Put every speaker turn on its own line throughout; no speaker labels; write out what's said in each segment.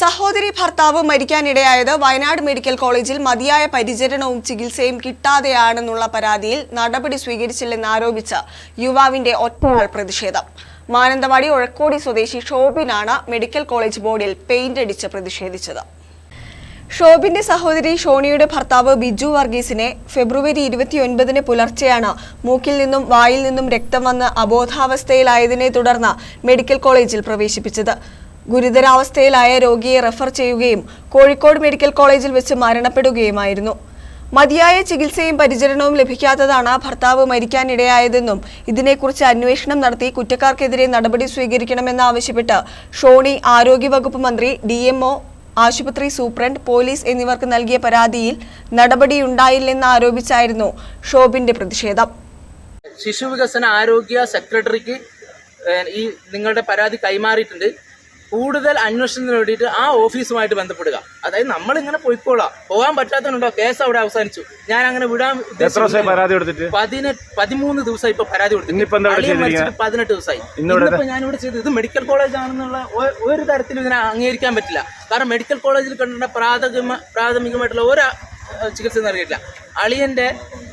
സഹോദരി ഭർത്താവ് മരിക്കാനിടയായത് വയനാട് മെഡിക്കൽ കോളേജിൽ മതിയായ പരിചരണവും ചികിത്സയും കിട്ടാതെയാണെന്നുള്ള പരാതിയിൽ നടപടി സ്വീകരിച്ചില്ലെന്ന് ആരോപിച്ച യുവാവിന്റെ ഒറ്റയാൾ പ്രതിഷേധം. മാനന്തവാടി ഒഴക്കോടി സ്വദേശി ഷോബിനാണ് മെഡിക്കൽ കോളേജ് ബോർഡിൽ പെയിന്റ് അടിച്ച് പ്രതിഷേധിച്ചത്. ഷോബിന്റെ സഹോദരി ഷോണിയുടെ ഭർത്താവ് ബിജു വർഗീസിനെ ഫെബ്രുവരി ഇരുപത്തിയൊൻപതിന് പുലർച്ചെയാണ് മൂക്കിൽ നിന്നും വായിൽ നിന്നും രക്തം വന്ന് അബോധാവസ്ഥയിലായതിനെ തുടർന്ന് മെഡിക്കൽ കോളേജിൽ പ്രവേശിപ്പിച്ചത്. ഗുരുതരാവസ്ഥയിലായ രോഗിയെ റെഫർ ചെയ്യുകയും കോഴിക്കോട് മെഡിക്കൽ കോളേജിൽ വെച്ച് മരണപ്പെടുകയുമായിരുന്നു. മതിയായ ചികിത്സയും പരിചരണവും ലഭിക്കാത്തതാണ് ഭർത്താവ് മരിക്കാനിടയായതെന്നും ഇതിനെക്കുറിച്ച് അന്വേഷണം നടത്തി കുറ്റക്കാർക്കെതിരെ നടപടി സ്വീകരിക്കണമെന്നാവശ്യപ്പെട്ട് ഷോണി ആരോഗ്യവകുപ്പ് മന്ത്രി ഡി ആശുപത്രി സൂപ്രണ്ട് പോലീസ് എന്നിവർക്ക് നൽകിയ പരാതിയിൽ നടപടിയുണ്ടായില്ലെന്ന് ആരോപിച്ചായിരുന്നു ഷോബിന്റെ പ്രതിഷേധം.
ശിശു വികസന ആരോഗ്യ സെക്രട്ടറിക്ക് ഈ നിങ്ങളുടെ പരാതി കൈമാറിയിട്ടുണ്ട്. കൂടുതൽ അന്വേഷണത്തിന് വേണ്ടിയിട്ട് ആ ഓഫീസുമായിട്ട് ബന്ധപ്പെടുക. അതായത് നമ്മൾ ഇങ്ങനെ പോയിക്കോളാം. പോകാൻ പറ്റാത്തതുണ്ടോ കേസ് അവിടെ അവസാനിച്ചു. ഞാൻ അങ്ങനെ വിടാൻ
കൊടുത്തിട്ട്?
പതിനെട്ട് പതിമൂന്ന് ദിവസം ഇപ്പൊ പരാതി കൊടുത്തു
ഇന്നിപ്പോ എന്താ ഇവിടെ ചെയ്തിരിക്കുന്നത്?
മരിച്ചിട്ട് പതിനെട്ട് ദിവസമായി. ഇന്നിപ്പോ ഞാനിവിടെ ചെയ്തത് ഇത് മെഡിക്കൽ കോളേജ് ആണെന്നുള്ള ഒരു തരത്തിലും ഇതിനെ അംഗീകരിക്കാൻ പറ്റില്ല. കാരണം മെഡിക്കൽ കോളേജിൽ കണ്ട പ്രാഥമിക പ്രാഥമികമായിട്ടുള്ള ഒരു ചികിത്സ നൽകിയിട്ടില്ല അളിയന്റെ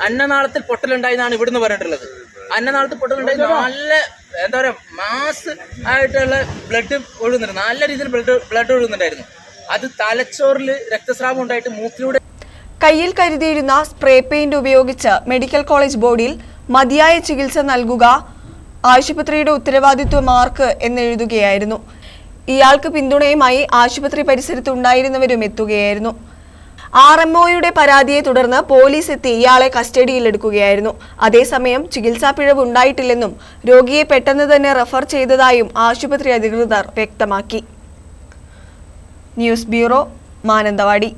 അന്നനാളത്തിൽ പൊട്ടലുണ്ടായി എന്നാണ് ഇവിടുന്ന് പറഞ്ഞിട്ടുള്ളത്. അന്നനാളത്തിൽ പൊട്ടലുണ്ടായി നല്ല എന്താ പറയുക മാസ് ആയിട്ടുള്ള ബ്ലഡ് ഒഴുകുന്നുണ്ട്. നല്ല രീതിയിൽ ബ്ലഡ് ബ്ലഡ് ഒഴുകുന്നുണ്ടായിരുന്നു. അത് തലച്ചോറിൽ രക്തസ്രാവം ഉണ്ടായിട്ട് മൂക്കിലൂടെ
കയ്യിൽ കരുതിയിരുന്ന സ്പ്രേ പെയിന്റ് ഉപയോഗിച്ച് മെഡിക്കൽ കോളേജ് ബോർഡിൽ മതിയായ ചികിത്സ നൽകുക ആശുപത്രിയുടെ ഉത്തരവാദിത്വമാർക്ക് എന്നെഴുതുകയായിരുന്നു. ഇയാൾക്ക് പിന്തുണയുമായി ആശുപത്രി പരിസരത്ത് ഉണ്ടായിരുന്നവരും എത്തുകയായിരുന്നു. ആർ എം ഒയുടെ പരാതിയെ തുടർന്ന് പോലീസ് എത്തി. ഇയാളെ കസ്റ്റഡിയിലെടുക്കുകയായിരുന്നു. അതേസമയം ചികിത്സാ പിഴവ് ഉണ്ടായിട്ടില്ലെന്നും രോഗിയെ പെട്ടെന്ന് തന്നെ റെഫർ ചെയ്തതായും ആശുപത്രി അധികൃതർ വ്യക്തമാക്കി. News bureau Mananthavady.